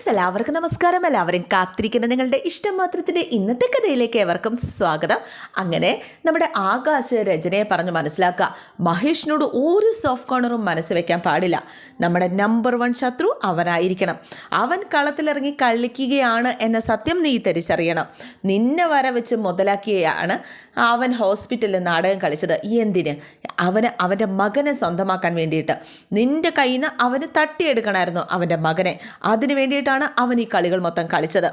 Friends എല്ലാവർക്കും നമസ്കാരം. എല്ലാവരും കാത്തിരിക്കുന്ന നിങ്ങളുടെ ഇഷ്ടം മാത്രത്തിന്റെ ഇന്നത്തെ കഥയിലേക്ക് ഏവർക്കും സ്വാഗതം. അങ്ങനെ നമ്മുടെ ആകാശ രചനയെ പറഞ്ഞ് മനസ്സിലാക്കുക. മഹേഷിനോട് ഒരു സോഫ്റ്റ് കോർണറും മനസ്സ് വെക്കാൻ പാടില്ല. നമ്മുടെ നമ്പർ വൺ ശത്രു അവനായിരിക്കണം. അവൻ കളത്തിലിറങ്ങി കളിക്കുകയാണ് എന്ന സത്യം നീ തിരിച്ചറിയണം. നിന്നെ വര വെച്ച് മുതലാക്കിയാണ് അവൻ ഹോസ്പിറ്റലിൽ നാടകം കളിച്ചത്. എന്തിന്? അവന് അവന്റെ മകനെ സ്വന്തമാക്കാൻ വേണ്ടിയിട്ട്. നിന്റെ കയ്യിൽ നിന്ന് അവന് തട്ടിയെടുക്കണമായിരുന്നു അവന്റെ മകനെ. അതിനു വേണ്ടിയിട്ടാണ് അവൻ ഈ കളികൾ മൊത്തം കളിച്ചത്.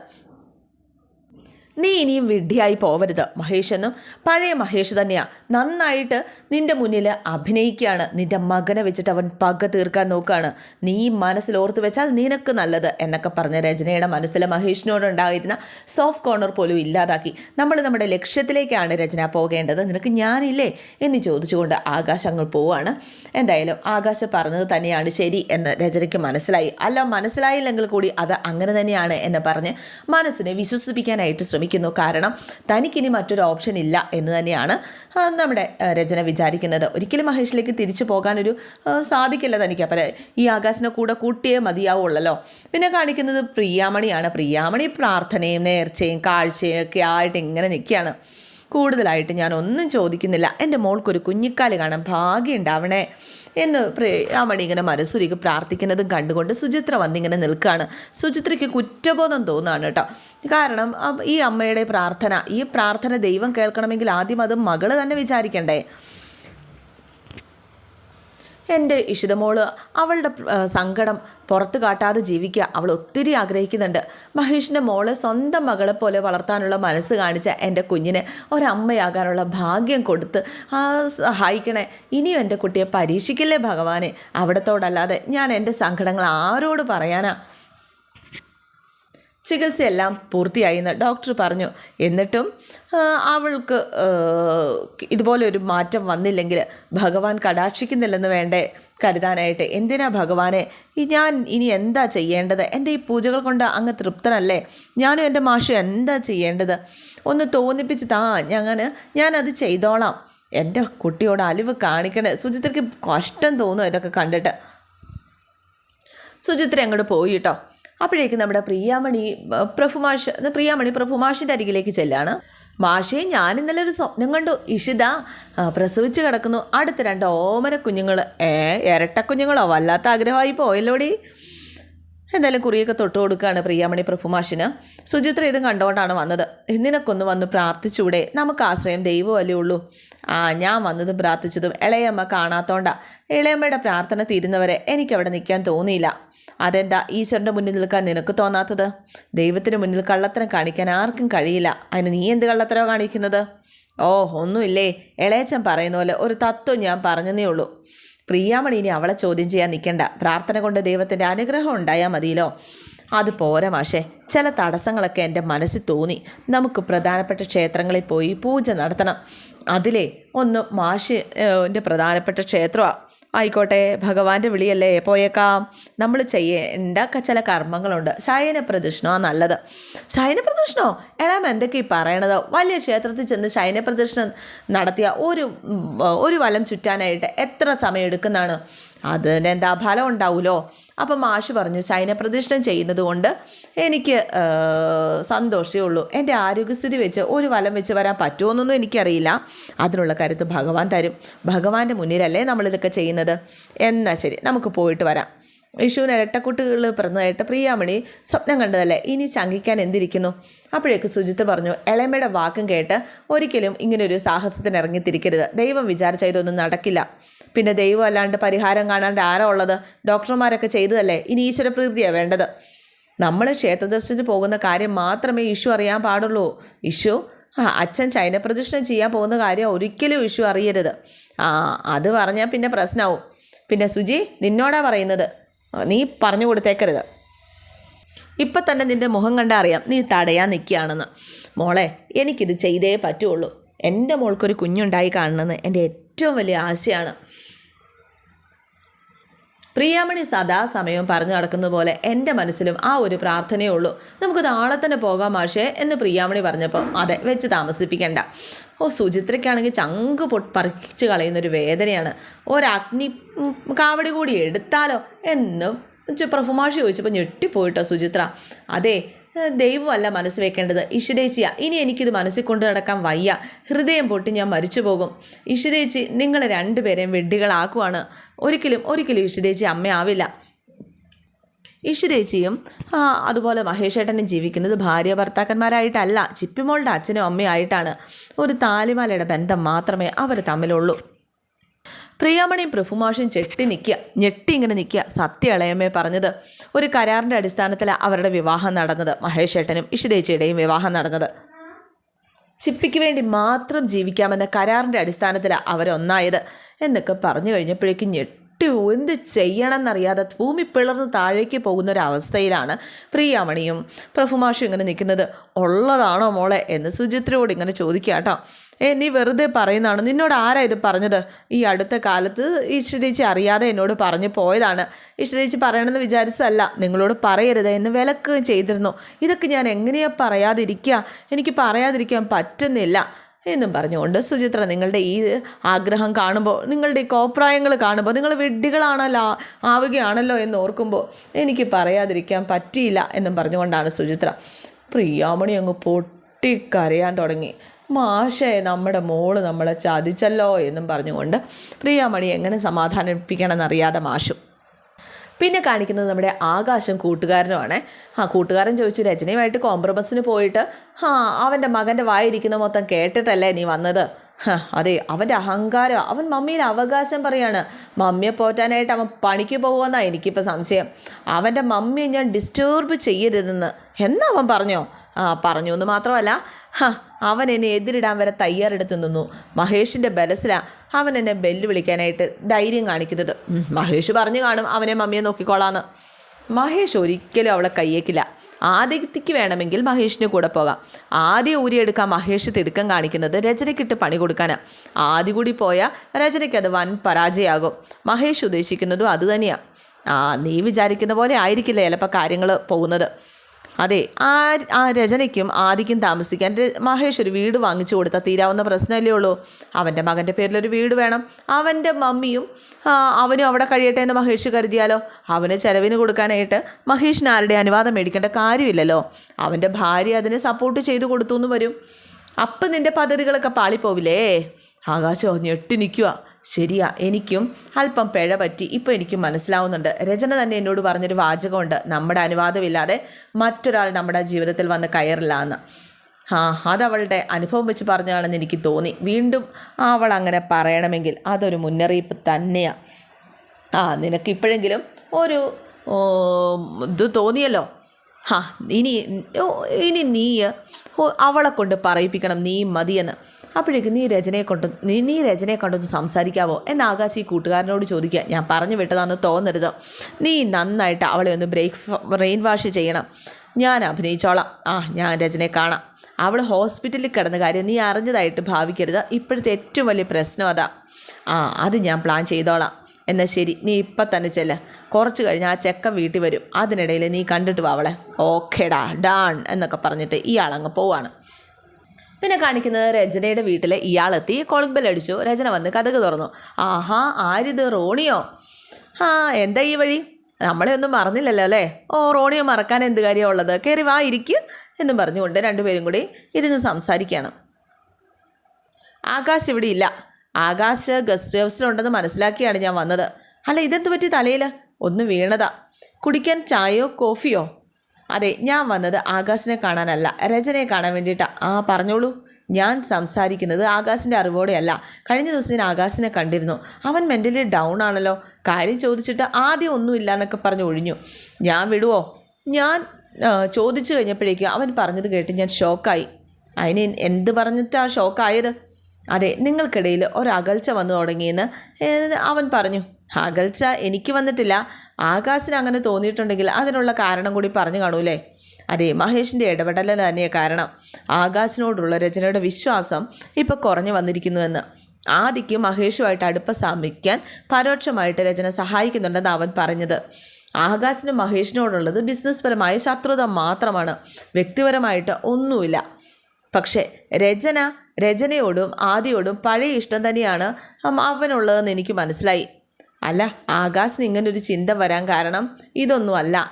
നീ ഇനിയും വിഡ്ഢിയായി പോവരുത്. മഹേഷ് എന്നും പഴയ മഹേഷ് തന്നെയാ. നന്നായിട്ട് നിന്റെ മുന്നിൽ അഭിനയിക്കുകയാണ്. നിന്റെ മകനെ വെച്ചിട്ട് അവൻ പക തീർക്കാൻ നോക്കുകയാണ്. നീ മനസ്സിൽ ഓർത്ത് വെച്ചാൽ നിനക്ക് നല്ലത് എന്നൊക്കെ പറഞ്ഞ രചനയുടെ മനസ്സിൽ മഹേഷിനോടുണ്ടായിരുന്ന സോഫ്റ്റ് കോർണർ പോലും ഇല്ലാതാക്കി. നമ്മൾ നമ്മുടെ ലക്ഷ്യത്തിലേക്കാണ് രചന പോകേണ്ടത്. നിനക്ക് ഞാനില്ലേ എന്ന് ചോദിച്ചുകൊണ്ട് ആകാശ് അങ്ങ് പോവാണ്. എന്തായാലും ആകാശ് പറഞ്ഞത് തന്നെയാണ് ശരി എന്ന് രചനയ്ക്ക് മനസ്സിലായി. അല്ല മനസ്സിലായില്ലെങ്കിൽ കൂടി അത് അങ്ങനെ തന്നെയാണ് എന്ന് പറഞ്ഞ് മനസ്സിനെ വിശ്വസിപ്പിക്കാനായിട്ട് ശ്രമിക്കുന്നു കാരണം തനിക്കിനി മറ്റൊരു ഓപ്ഷൻ ഇല്ല എന്ന് തന്നെയാണ് നമ്മുടെ രചന വിചാരിക്കുന്നത്. ഒരിക്കലും മഹേഷിലേക്ക് തിരിച്ചു പോകാനൊരു സാധിക്കില്ല തനിക്ക്. അപ്പം ഈ ആകാശിനെ കൂടെ കൂട്ടിയേ മതിയാവുള്ളല്ലോ. പിന്നെ കാണിക്കുന്നത് പ്രിയാമണിയാണ്. പ്രിയാമണി പ്രാർത്ഥനയും നേർച്ചയും കാഴ്ചയും ഒക്കെ ആയിട്ട് ഇങ്ങനെ നിൽക്കുകയാണ്. കൂടുതലായിട്ട് ഞാൻ ഒന്നും ചോദിക്കുന്നില്ല. എന്റെ മോൾക്കൊരു കുഞ്ഞിക്കാൽ കാണാൻ ഭാഗ്യം ഉണ്ടാവണേ എന്ന് പ്രിയാമണി ഇങ്ങനെ മനസ്സുരുക്കി പ്രാർത്ഥിക്കുന്നതും കണ്ടുകൊണ്ട് സുചിത്ര വന്നിങ്ങനെ നിൽക്കുകയാണ് സുചിത്രയ്ക്ക് കുറ്റബോധം തോന്നുകയാണ് കേട്ടോ. കാരണം ഈ അമ്മയുടെ പ്രാർത്ഥന ഈ പ്രാർത്ഥന ദൈവം കേൾക്കണമെങ്കിൽ ആദ്യം അത് മകൾ തന്നെ വിചാരിക്കണ്ടേ? എന്റെ ഇഷിതമോൾ അവളുടെ സങ്കടം പുറത്ത് കാട്ടാതെ ജീവിക്കുക അവൾ ഒത്തിരി ആഗ്രഹിക്കുന്നുണ്ട്. മഹേഷിന്റെ മോളെ സ്വന്തം മകളെ പോലെ വളർത്താനുള്ള മനസ്സ് കാണിച്ച എന്റെ കുഞ്ഞിനെ ഒരമ്മയാകാനുള്ള ഭാഗ്യം കൊടുത്ത് ആ സഹായിക്കണേ. ഇനിയും എന്റെ കുട്ടിയെ പരീക്ഷിക്കില്ലേ ഭഗവാനെ? അവിടത്തോടല്ലാതെ ഞാൻ എന്റെ സങ്കടങ്ങൾ ആരോട് പറയാനാ? ചികിത്സയെല്ലാം പൂർത്തിയായി എന്ന് ഡോക്ടർ പറഞ്ഞു. എന്നിട്ടും അവൾക്ക് ഇതുപോലെ ഒരു മാറ്റം വന്നില്ലെങ്കിൽ ഭഗവാൻ കടാക്ഷിക്കുന്നില്ലെന്ന് വേണ്ടേ? കരുതാനായിട്ട് എന്തിനാ ഭഗവാനെ? ഞാൻ ഇനി എന്താ ചെയ്യേണ്ടത്? എന്റെ ഈ പൂജകൾ കൊണ്ട് അങ്ങ് തൃപ്തനല്ലേ? ഞാനും എന്റെ മാഷും എന്താ ചെയ്യേണ്ടത്? ഒന്ന് തോന്നിപ്പിച്ച് താ ഞാൻ ഞാനത് ചെയ്തോളാം. എന്റെ കുട്ടിയോട് അലിവ് കാണിക്കണേ. സുചിത്രയ്ക്ക് കഷ്ടം തോന്നും ഇതൊക്കെ കണ്ടിട്ട്. സുചിത്ര അങ്ങോട്ട് പോയി കേട്ടോ. അപ്പോഴേക്കും നമ്മുടെ പ്രിയാമണി പ്രഭുമാഷ് പ്രിയാമണി പ്രഭുമാഷിന്റെ അരികിലേക്ക് ചെല്ലാണ്. മാഷേ ഞാൻ ഇന്നലെ ഒരു സ്വപ്നം കണ്ടു. ഇഷിത പ്രസവിച്ച് കിടക്കുന്നു. അടുത്ത രണ്ട് ഓമന കുഞ്ഞുങ്ങൾ ഏ ഇരട്ട കുഞ്ഞുങ്ങളോ വല്ലാത്ത ആഗ്രഹമായി പോയല്ലോടി. എന്തായാലും കുറിയൊക്കെ തൊട്ട് കൊടുക്കുകയാണ് പ്രിയാമണി പ്രഭുമാഷിന്. സുചിത്ര ഇതും കണ്ടുകൊണ്ടാണ് വന്നത്. നിനക്കൊന്ന് വന്ന് പ്രാർത്ഥിച്ചൂടെ? നമുക്ക് ആശ്രയം ദൈവമല്ലേ ഉള്ളൂ. ആ ഞാൻ വന്നതും പ്രാർത്ഥിച്ചതും ഇളയമ്മ കാണാത്തോണ്ടാ. ഇളയമ്മയുടെ പ്രാർത്ഥന തീരുന്നവരെ എനിക്കവിടെ നിൽക്കാൻ തോന്നിയില്ല. അതെന്താ ഈശ്വരന്റെ മുന്നിൽ നിൽക്കാൻ നിനക്ക് തോന്നാത്തത്? ദൈവത്തിന് മുന്നിൽ കള്ളത്തരം കാണിക്കാൻ ആർക്കും കഴിയില്ല. അതിന് നീ എന്ത് കള്ളത്തരോ കാണിക്കുന്നത്? ഓ ഒന്നുമില്ലേ? ഇളയച്ചൻ പറയുന്ന പോലെ ഒരു തത്വം ഞാൻ പറഞ്ഞതേ ഉള്ളൂ. പ്രിയാമണി ഇനി അവളെ ചോദ്യം ചെയ്യാൻ നിൽക്കണ്ട. പ്രാർത്ഥന കൊണ്ട് ദൈവത്തിന്റെ അനുഗ്രഹം ഉണ്ടായാൽ മതിയല്ലോ. അത് പോരാ മാഷേ. ചില തടസ്സങ്ങളൊക്കെ എന്റെ മനസ്സിൽ തോന്നി. നമുക്ക് പ്രധാനപ്പെട്ട ക്ഷേത്രങ്ങളിൽ പോയി പൂജ നടത്തണം. അതിലേ ഒന്ന് മാഷിന്റെ പ്രധാനപ്പെട്ട ക്ഷേത്രമാണ് ആയിക്കോട്ടെ ഭഗവാന്റെ വിളിയല്ലേ? പോയേക്കാം. നമ്മൾ ചെയ്യേണ്ട ചില കർമ്മങ്ങളുണ്ട്. ശയന പ്രദക്ഷിണമാണ് നല്ലത്. ശയന പ്രദക്ഷിണോ എളാം എന്തൊക്കെ ഈ പറയണത്? വലിയ ക്ഷേത്രത്തിൽ ചെന്ന് ശയന പ്രദക്ഷിണം നടത്തിയ ഒരു ഒരു വലം ചുറ്റാനായിട്ട് എത്ര സമയം എടുക്കുന്നതാണ്? അതിന് എന്താ ഫലം ഉണ്ടാവുമല്ലോ അപ്പം മാഷ് പറഞ്ഞു ശയന പ്രദക്ഷിണം ചെയ്യുന്നത് കൊണ്ട് എനിക്ക് സന്തോഷമേ ഉള്ളൂ. എന്റെ ആരോഗ്യസ്ഥിതി വെച്ച് ഒരു വലം വെച്ച് വരാൻ പറ്റുമോന്നൊന്നും എനിക്കറിയില്ല. അതിനുള്ള കരുത്ത് ഭഗവാൻ തരും. ഭഗവാന്റെ മുന്നിലല്ലേ നമ്മളിതൊക്കെ ചെയ്യുന്നത്? എന്നാൽ ശരി നമുക്ക് പോയിട്ട് വരാം. വിഷുവിന് ഇരട്ടക്കുട്ടികൾ പിറന്നതായിട്ട് പ്രിയാമണി സ്വപ്നം കണ്ടതല്ലേ? ഇനി ശങ്കിക്കാൻ എന്തിരിക്കുന്നു? അപ്പോഴേക്ക് സുജിത്ത് പറഞ്ഞു എളമയുടെ വാക്കും കേട്ട് ഒരിക്കലും ഇങ്ങനൊരു സാഹസത്തിന് ഇറങ്ങിത്തിരിക്കരുത് ദൈവം വിചാരിച്ച ഇതൊന്നും നടക്കില്ല. പിന്നെ ദൈവം അല്ലാണ്ട് പരിഹാരം കാണാണ്ട് ആരാ ഉള്ളത്? ഡോക്ടർമാരൊക്കെ ചെയ്തതല്ലേ? ഇനി ഈശ്വരപ്രീതിയാണ് വേണ്ടത്. നമ്മൾ ക്ഷേത്രദർശനത്തിന് പോകുന്ന കാര്യം മാത്രമേ ഇഷ്യൂ അറിയാൻ പാടുള്ളൂ. ഇഷ്യൂ ആ അച്ഛൻ ചൈന പ്രദക്ഷിണം ചെയ്യാൻ പോകുന്ന കാര്യം ഒരിക്കലും ഇഷ്യൂ അറിയരുത്. ആ അത് പറഞ്ഞാൽ പിന്നെ പ്രശ്നമാവും പിന്നെ സുജി നിന്നോടാ പറയുന്നത്. നീ പറഞ്ഞു കൊടുത്തേക്കരുത്. ഇപ്പം തന്നെ നിന്റെ മുഖം കണ്ടാൽ അറിയാം. നീ തടയാൻ നിൽക്കുകയാണെന്ന് മോളെ എനിക്കിത് ചെയ്തേ പറ്റുള്ളൂ. എന്റെ മോൾക്കൊരു കുഞ്ഞുണ്ടായി കാണണമെന്ന് എന്റെ ഏറ്റവും വലിയ ആശയാണ്. പ്രിയാമണി സദാസമയവും പറഞ്ഞു നടക്കുന്നത് പോലെ എന്റെ മനസ്സിലും ആ ഒരു പ്രാർത്ഥനയേ ഉള്ളൂ. നമുക്ക് നാളെ തന്നെ പോകാം മാഷേ എന്ന് പ്രിയാമണി പറഞ്ഞപ്പോൾ അതെ വെച്ച് താമസിപ്പിക്കണ്ട. ഓ സുചിത്രയ്ക്കാണെങ്കിൽ ചങ്ക് പൊട്ട് പറിച്ച് കളയുന്നൊരു വേദനയാണ്. ഒരഗ്നി കാവടി കൂടി എടുത്താലോ എന്ന് പ്രഭുമാഷി ചോദിച്ചപ്പോൾ ഞെട്ടിപ്പോയിട്ടോ സുചിത്ര. അതെ ദൈവമല്ല മനസ്സ് വെക്കേണ്ടത്. ഇഷുദേച്ചിയ ഇനി എനിക്കിത് മനസ്സിൽ കൊണ്ട് നടക്കാൻ വയ്യ. ഹൃദയം പൊട്ടി ഞാൻ മരിച്ചു പോകും. ഇഷിതേച്ചി നിങ്ങൾ രണ്ടുപേരെയും വെഡ്ഡികളാക്കുവാണ് ഒരിക്കലും ഒരിക്കലും ഇഷിതേച്ചി അമ്മയാവില്ല ഇഷുദേച്ചിയും അതുപോലെ മഹേഷേട്ടനും ജീവിക്കുന്നത് ഭാര്യ ഭർത്താക്കന്മാരായിട്ടല്ല. ചിപ്പിമോളുടെ അച്ഛനും അമ്മയായിട്ടാണ് ഒരു താലിമാലയുടെ ബന്ധം മാത്രമേ അവർ തമ്മിലുള്ളൂ. പ്രിയാമണിയും പ്രഭുമാഷും ചെട്ടി നിൽക്കുക. ഞെട്ടി ഇങ്ങനെ നിൽക്കുക. സത്യ ഇളയമ്മേ പറഞ്ഞത് ഒരു കരാറിന്റെ അടിസ്ഥാനത്തിലാണ് അവരുടെ വിവാഹം നടന്നത്. മഹേഷ് ഏട്ടനും ഇഷിതേച്ചിയുടെയും വിവാഹം നടന്നത്. ചിപ്പിക്ക് വേണ്ടി മാത്രം ജീവിക്കാമെന്ന കരാറിന്റെ അടിസ്ഥാനത്തിലാണ് അവരൊന്നായത് എന്നൊക്കെ പറഞ്ഞു കഴിഞ്ഞപ്പോഴേക്കും ഞെട്ടി എന്ത് ചെയ്യണമെന്നറിയാതെ ഭൂമി പിളർന്ന് താഴേക്ക് പോകുന്ന ഒരു അവസ്ഥയിലാണ് പ്രിയാമണിയും പ്രഭുമാഷും ഇങ്ങനെ നിൽക്കുന്നത്. ഉള്ളതാണോ മോളെ? എന്ന് സുചിത്രയോട് ഇങ്ങനെ ചോദിക്കുക കേട്ടോ ഏ നീ വെറുതെ പറയുന്നതാണ്? നിന്നോട് ആരാ ഇത് പറഞ്ഞത്? ഈ അടുത്ത കാലത്ത് ഈശ്വരേച്ചി അറിയാതെ എന്നോട് പറഞ്ഞു പോയതാണ്. ഈശ്വരേച്ചി പറയണമെന്ന് വിചാരിച്ചതല്ല. നിങ്ങളോട് പറയരുത് എന്ന് വിലക്കുകയും ചെയ്തിരുന്നു. ഇതൊക്കെ ഞാൻ എങ്ങനെയാ പറയാതിരിക്കുക? എനിക്ക് പറയാതിരിക്കാൻ പറ്റുന്നില്ല. എന്നും പറഞ്ഞുകൊണ്ട് സുചിത്ര നിങ്ങളുടെ ഈ ആഗ്രഹം കാണുമ്പോൾ നിങ്ങളുടെ ഈ കോപ്രായങ്ങൾ കാണുമ്പോൾ നിങ്ങൾ വിഡ്ഢികളാണല്ലോ ആവുകയാണല്ലോ എന്ന് ഓർക്കുമ്പോൾ എനിക്ക് പറയാതിരിക്കാൻ പറ്റിയില്ല എന്നും പറഞ്ഞുകൊണ്ടാണ് സുചിത്ര. പ്രിയാമണി അങ്ങ് പൊട്ടിക്കരയാൻ തുടങ്ങി. മാഷേ നമ്മുടെ മോൾ നമ്മളെ ചതിച്ചല്ലോ എന്നും പറഞ്ഞുകൊണ്ട് പ്രിയാമണി എങ്ങനെ സമാധാനിപ്പിക്കണമെന്നറിയാതെ മാഷും പിന്നെ കാണിക്കുന്നത് നമ്മുടെ ആകാശം കൂട്ടുകാരനുമാണ്. ആ കൂട്ടുകാരൻ ചോദിച്ചു രജനിയുമായിട്ട് കോംപ്രമസിന് പോയിട്ട് ആ അവന്റെ മകന്റെ വായിരിക്കുന്ന മൊത്തം കേട്ടിട്ടല്ലേ നീ വന്നത്? അതെ അവന്റെ അഹങ്കാരം അവൻ മമ്മിയിൽ അവകാശം പറയാണ്. മമ്മിയെ പോറ്റാനായിട്ട് അവൻ പണിക്ക് പോകുമെന്നാണ് എനിക്കിപ്പോൾ സംശയം. അവന്റെ മമ്മിയെ ഞാൻ ഡിസ്റ്റേർബ് ചെയ്യരുതെന്ന്. എന്നാ അവൻ പറഞ്ഞോ? ആ പറഞ്ഞു എന്ന് മാത്രമല്ല അവൻ എന്നെ എതിരിടാൻ വരെ തയ്യാറെടുത്ത് നിന്നു. മഹേഷിന്റെ ബലസിലാണ് അവൻ എന്നെ വെല്ലുവിളിക്കാനായിട്ട് ധൈര്യം കാണിക്കുന്നത്. മഹേഷ് പറഞ്ഞു കാണും അവനെ മമ്മിയെ നോക്കിക്കോളാന്ന്. മഹേഷ് ഒരിക്കലും അവളെ കയ്യേക്കില്ല. ആദ്യത്തേക്ക് വേണമെങ്കിൽ മഹേഷിന് കൂടെ പോകാം. ആദ്യം ഊരിയെടുക്കാൻ മഹേഷ് തിടുക്കം കാണിക്കുന്നത് രചനയ്ക്കിട്ട് പണി കൊടുക്കാനാണ് ആദ്യ കൂടി പോയാൽ രചനയ്ക്ക് അത് വൻ പരാജയമാകും. മഹേഷ് ഉദ്ദേശിക്കുന്നതും അതുതന്നെയാണ് ആ നീ വിചാരിക്കുന്ന പോലെ ആയിരിക്കില്ല ചിലപ്പോൾ കാര്യങ്ങൾ പോകുന്നത്. അതെ ആ ആ രചനയ്ക്കും ആദിക്കും താമസിക്കാൻ. മഹേഷ് ഒരു വീട് വാങ്ങിച്ചു കൊടുത്താൽ തീരാവുന്ന പ്രശ്നമല്ലേ ഉള്ളൂ. അവന്റെ മകന്റെ പേരിലൊരു വീട് വേണം. അവന്റെ മമ്മിയും അവനും അവിടെ കഴിയട്ടെ എന്ന് മഹേഷ് കരുതിയാലോ? അവന് ചെലവിന് കൊടുക്കാനായിട്ട് മഹേഷിന് ആരുടെ അനുവാദം മേടിക്കേണ്ട കാര്യമില്ലല്ലോ. അവന്റെ ഭാര്യ അതിനെ സപ്പോർട്ട് ചെയ്തു കൊടുത്തു എന്ന് വരും. അപ്പം നിന്റെ പദ്ധതികളൊക്കെ പാളിപ്പോവില്ലേ? ആകാശം ഞെട്ടി നിൽക്കുക ശരിയാ എനിക്കും അല്പം പിഴ പറ്റി ഇപ്പോൾ എനിക്ക് മനസ്സിലാവുന്നുണ്ട്. രചന തന്നെ എന്നോട് പറഞ്ഞൊരു വാചകമുണ്ട് നമ്മുടെ അനുവാദമില്ലാതെ മറ്റൊരാൾ നമ്മുടെ ജീവിതത്തിൽ വന്ന് കയറില്ല എന്ന്. ആ അതവളുടെ അനുഭവം വെച്ച് പറഞ്ഞതാണെന്ന് എനിക്ക് തോന്നി. വീണ്ടും അവൾ അങ്ങനെ പറയണമെങ്കിൽ അതൊരു മുന്നറിയിപ്പ് തന്നെയാണ് ആ നിനക്ക് ഇപ്പോഴെങ്കിലും ഒരു ഇത് തോന്നിയല്ലോ? ഹാ ഇനി ഇനി നീ അവളെ കൊണ്ട് പറയിപ്പിക്കണം നീ മതിയെന്ന്. അപ്പോഴേക്കും നീ രചനയെ കൊണ്ട് നീ നീ രചനയെ കൊണ്ടൊന്ന് സംസാരിക്കാവോ? എന്ന് ആകാശ് ഈ കൂട്ടുകാരനോട് ചോദിക്കുക. ഞാൻ പറഞ്ഞു വിട്ടതാണെന്ന് തോന്നരുത്. നീ നന്നായിട്ട് അവളെ ഒന്ന് ബ്രേക്ക് ബ്രെയിൻ വാഷ് ചെയ്യണം. ഞാൻ അഭിനയിച്ചോളാം. ആ ഞാൻ രചനയെ കാണാം. അവൾ ഹോസ്പിറ്റലിൽ കിടന്ന കാര്യം നീ അറിഞ്ഞതായിട്ട് ഭാവിക്കരുത്. ഇപ്പോഴത്തെ ഏറ്റവും വലിയ പ്രശ്നം അതാ. ആ അത് ഞാൻ പ്ലാൻ ചെയ്തോളാം. എന്നാൽ ശരി നീ ഇപ്പം തന്നെ ചെല്ല. കുറച്ച് കഴിഞ്ഞ് ആ ചെക്കൻ വീട്ടിൽ വരും. അതിനിടയിൽ നീ കണ്ടിട്ട് വാ അവളെ. ഓക്കേടാ ഡാൺ എന്നൊക്കെ പറഞ്ഞിട്ട് ഇയാളങ്ങ് പോവാണ്. പിന്നെ കാണിക്കുന്നത് രചനയുടെ വീട്ടിൽ ഇയാളെത്തി കോളിംഗ് ബെൽ അടിച്ചു. രചന വന്ന് കഥക് തുറന്നു. ആഹാ ആരിത്? റോണിയോ? ആ എന്താ ഈ വഴി? നമ്മളെ ഒന്നും മറന്നില്ലല്ലോ അല്ലേ? ഓ റോണിയോ മറക്കാൻ എന്ത് കാര്യമാണ് ഉള്ളത്? കയറി വാ ഇരിക്ക് എന്നും പറഞ്ഞുകൊണ്ട് രണ്ടുപേരും കൂടി ഇരുന്ന് സംസാരിക്കുകയാണ്. ആകാശ് ഇവിടെ ഇല്ല. ആകാശ് ഗസ്റ്റ് ഹൗസിലുണ്ടെന്ന് മനസ്സിലാക്കിയാണ് ഞാൻ വന്നത്. അല്ല ഇതെന്ത് പറ്റി തലയിൽ? ഒന്ന് വീണതാ. കുടിക്കാൻ ചായയോ കോഫിയോ? അതെ ഞാൻ വന്നത് ആകാശിനെ കാണാനല്ല രചനയെ കാണാൻ വേണ്ടിയിട്ടാണ് ആ പറഞ്ഞോളൂ. ഞാൻ സംസാരിക്കുന്നത് ആകാശിന്റെ അറിവോടെയല്ല. കഴിഞ്ഞ ദിവസം ഞാൻ ആകാശിനെ കണ്ടിരുന്നു. അവൻ മെന്റലി ഡൗൺ ആണല്ലോ. കാര്യം ചോദിച്ചിട്ട് ആദ്യം ഒന്നുമില്ല എന്നൊക്കെ പറഞ്ഞ് ഒഴിഞ്ഞു. ഞാൻ വിടുവോ? ഞാൻ ചോദിച്ചു കഴിഞ്ഞപ്പോഴേക്കും അവൻ പറഞ്ഞത് കേട്ട് ഞാൻ ഷോക്കായി അതിന് എന്ത് പറഞ്ഞിട്ടാണ് ഷോക്കായത് അതെ നിങ്ങൾക്കിടയിൽ ഒരകൽച്ച വന്നു തുടങ്ങിയെന്ന് അവൻ പറഞ്ഞു. അകൽച്ച എനിക്ക് വന്നിട്ടില്ല. ആകാശിന് അങ്ങനെ തോന്നിയിട്ടുണ്ടെങ്കിൽ അതിനുള്ള കാരണം കൂടി പറഞ്ഞു കാണൂലേ? അതെ മഹേഷിന്റെ ഇടപെടൽ തന്നെയാണ് കാരണം. ആകാശിനോടുള്ള രചനയുടെ വിശ്വാസം ഇപ്പോൾ കുറഞ്ഞു വന്നിരിക്കുന്നുവെന്ന്. ആദിക്ക് മഹേഷുമായിട്ട് അടുപ്പം സ്ഥാപിക്കാൻ പരോക്ഷമായിട്ട് രചന സഹായിക്കുന്നുണ്ടെന്ന് അവൻ പറഞ്ഞത്. ആകാശിനും മഹേഷിനോടുള്ളത് ബിസിനസ് പരമായ ശത്രുത മാത്രമാണ്. വ്യക്തിപരമായിട്ട് ഒന്നുമില്ല. പക്ഷേ രചന രചനയോടും ആദിയോടും പഴയ ഇഷ്ടം തന്നെയാണ് അവനുള്ളതെന്ന് എനിക്ക് മനസ്സിലായി. അല്ല ആകാശിന് ഇങ്ങനൊരു ചിന്ത വരാൻ കാരണം ഇതൊന്നുമല്ല.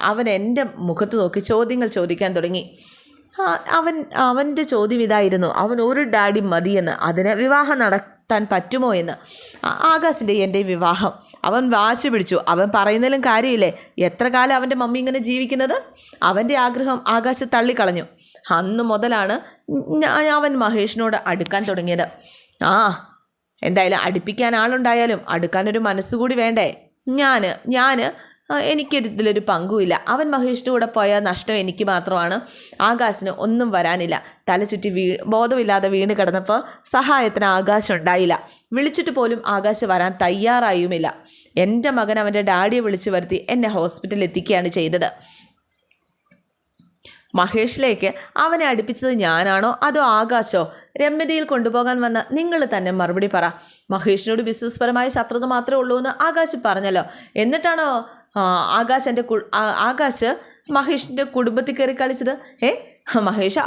അവൻ എന്റെ മുഖത്ത് നോക്കി ചോദ്യങ്ങൾ ചോദിക്കാൻ തുടങ്ങി. അവൻ അവന്റെ ചോദ്യം ഇതായിരുന്നു. അവൻ ഒരു ഡാഡി മതിയെന്ന് അതിന് വിവാഹം നടത്താൻ പറ്റുമോ എന്ന്. ആകാശിന്റെ എന്റെ വിവാഹം. അവൻ വാശി പിടിച്ചു. അവൻ പറയുന്നതിലും കാര്യമില്ലേ? എത്ര കാലം അവന്റെ മമ്മി ഇങ്ങനെ ജീവിക്കുന്നത്? അവന്റെ ആഗ്രഹം ആകാശ് തള്ളിക്കളഞ്ഞു. അന്ന് മുതലാണ് അവൻ മഹേഷിനോട് അടുക്കാൻ തുടങ്ങിയത്. ആ എന്തായാലും അടുപ്പിക്കാൻ ആളുണ്ടായാലും അടുക്കാനൊരു മനസ്സുകൂടി വേണ്ടേ? ഞാൻ ഞാൻ എനിക്കിതിലൊരു പങ്കുമില്ല. അവൻ മഹേഷിന്റെ കൂടെ പോയ നഷ്ടം എനിക്ക് മാത്രമാണ്. ആകാശിന് ഒന്നും വരാനില്ല. തല ചുറ്റി വീ ബോധമില്ലാതെ വീണ് കിടന്നപ്പോൾ സഹായത്തിന് ആകാശം ഉണ്ടായില്ല. വിളിച്ചിട്ട് പോലും ആകാശ് വരാൻ തയ്യാറായുമില്ല. എന്റെ മകൻ അവന്റെ ഡാഡിയെ വിളിച്ചു വരുത്തി എന്നെ ഹോസ്പിറ്റലിൽ എത്തിക്കുകയാണ് ചെയ്തത്. മഹേഷിലേക്ക് അവനെ അടുപ്പിച്ചത് ഞാനാണോ? അതോ ആകാശോ? രമ്യതയിൽ കൊണ്ടുപോകാൻ വന്ന നിങ്ങൾ തന്നെ മറുപടി പറ. മഹേഷിനോട് ബിസിനസ് പരമായ ശത്രുത മാത്രമേ ഉള്ളൂ എന്ന് ആകാശ് പറഞ്ഞല്ലോ. എന്നിട്ടാണോ ആകാശ് എന്റെ ആകാശ് മഹേഷിന്റെ കുടുംബത്തിൽ കയറി കളിച്ചത്? ഏ മഹേഷ്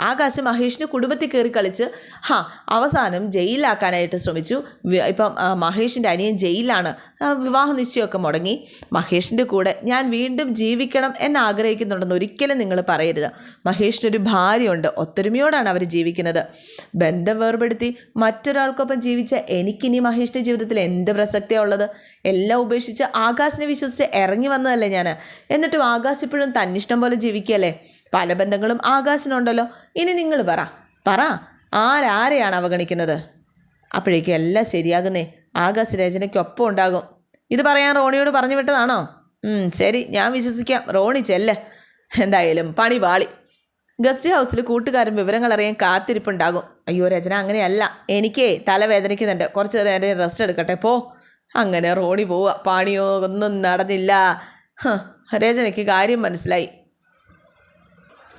ആകാശ് മഹേഷിന് കുടുംബത്തിൽ കയറി കളിച്ച് ഹാ അവസാനം ജയിലിലാക്കാനായിട്ട് ശ്രമിച്ചു. ഇപ്പം മഹേഷിന്റെ അനിയൻ ജയിലിലാണ്. വിവാഹ നിശ്ചയമൊക്കെ മുടങ്ങി. മഹേഷിന്റെ കൂടെ ഞാൻ വീണ്ടും ജീവിക്കണം എന്ന് ആഗ്രഹിക്കുന്നുണ്ടെന്ന് ഒരിക്കലും നിങ്ങൾ പറയരുത്. മഹേഷിനൊരു ഭാര്യയുണ്ട്. ഒത്തൊരുമയോടാണ് അവർ ജീവിക്കുന്നത്. ബന്ധം വേർപെടുത്തി മറ്റൊരാൾക്കൊപ്പം ജീവിച്ച എനിക്കിനി മഹേഷിന്റെ ജീവിതത്തിൽ എന്ത് പ്രസക്തിയാണ് ഉള്ളത്? എല്ലാം ഉപേക്ഷിച്ച് ആകാശിനെ വിശ്വസിച്ച് ഇറങ്ങി വന്നതല്ലേ ഞാൻ എന്നിട്ടും ആകാശ് ഇപ്പോഴും തന്നിഷ്ടം പോലെ ജീവിക്കുകയല്ലേ? പല ബന്ധങ്ങളും ആകാശിനുണ്ടല്ലോ. ഇനി നിങ്ങൾ പറ. പറ. ആരാരെയാണ് അവഗണിക്കുന്നത്? അപ്പോഴേക്കും എല്ലാം ശരിയാകുന്നേ. ആകാശ് രചനയ്ക്കൊപ്പം ഉണ്ടാകും. ഇത് പറയാൻ റോണിയോട് പറഞ്ഞു വിട്ടതാണോ? ശരി. ഞാൻ വിശ്വസിക്കാം. റോണി ചെല്ല്. എന്തായാലും പണി പാളി. ഗസ്റ്റ് ഹൗസിൽ കൂട്ടുകാരൻ വിവരങ്ങൾ അറിയാൻ കാത്തിരിപ്പുണ്ടാകും. അയ്യോ രചന അങ്ങനെയല്ല. എനിക്കേ തലവേദനിക്കുന്നുണ്ട്. കുറച്ച് നേരം റെസ്റ്റ് എടുക്കട്ടെ. പോ. അങ്ങനെ റോണി പോവുക പണിയോ ഒന്നും നടന്നില്ല രചനയ്ക്ക് കാര്യം മനസ്സിലായി.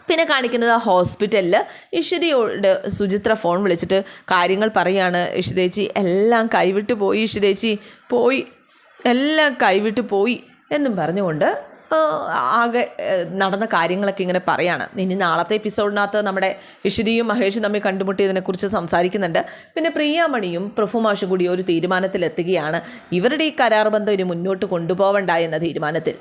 പിന്നെ കാണിക്കുന്നത് ഹോസ്പിറ്റലിൽ ഇഷിതയോട് സുചിത്ര ഫോൺ വിളിച്ചിട്ട് കാര്യങ്ങൾ പറയുകയാണ് ഇഷിതേച്ചി എല്ലാം കൈവിട്ട് പോയി ഇഷിതേച്ചി. പോയി. എല്ലാം കൈവിട്ട് പോയി എന്നും പറഞ്ഞുകൊണ്ട് ആകെ നടന്ന കാര്യങ്ങളൊക്കെ ഇങ്ങനെ പറയാണ്. ഇനി നാളത്തെ എപ്പിസോഡിനകത്ത് നമ്മുടെ ഇഷിതിയും മഹേഷും തമ്മിൽ കണ്ടുമുട്ടിയതിനെക്കുറിച്ച് സംസാരിക്കുന്നുണ്ട്. പിന്നെ പ്രിയാമണിയും പ്രഫുമാഷും കൂടി ഒരു തീരുമാനത്തിലെത്തുകയാണ്. ഇവരുടെ ഈ കരാർ ബന്ധം ഇനി മുന്നോട്ട് കൊണ്ടുപോകണ്ട എന്ന തീരുമാനത്തിൽ.